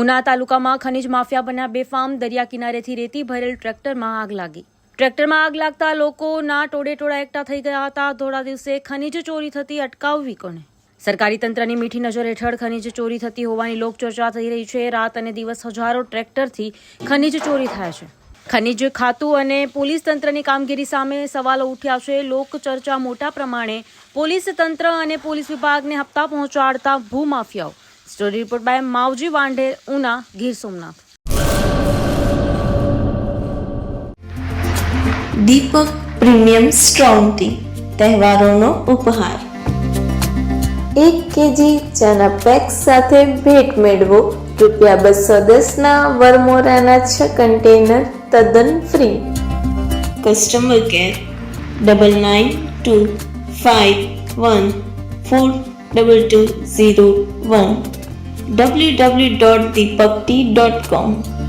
ઉના તાલુકામાં ખનીજ માફિયા બન્યા બેફામ દરિયા કિનારેથી રેતી ભરેલ ટ્રેક્ટરમાં આગ લાગી. ટ્રેક્ટરમાં આગ લાગતા લોકોના ટોળે ટોળા એકઠા થઈ ગયા હતા. થોડા દિવસે ખનીજ ચોરી થતી અટકાવવી કોને? સરકારી તંત્રની મીઠી નજર હેઠળ ખનીજ ચોરી થતી હોવાની લોકચર્ચા થઈ રહી છે. રાત અને દિવસ હજારો ટ્રેક્ટરથી ખનીજ ચોરી થાય છે. ખનીજ ખાતું અને પોલીસ તંત્રની કામગીરી સામે સવાલો ઉઠ્યા છે. લોકચર્ચા મોટા પ્રમાણે પોલીસ તંત્ર અને પોલીસ વિભાગને હપ્તા પહોંચાડતા ભૂમાફિયાઓ. Story report by Mavji Vandhe, Una, Gir Somnath. Deepak premium strong tea, તહેવારોનો ઉપહાર. એક કેજી ચાના પેક સાથે ભેટ મેળવો, રૂપિયા બસો દસના વરમોરાના છ કન્ટેનર તદ્દન free. Customer care double nine two five one four double two zero one www.deepakti.com.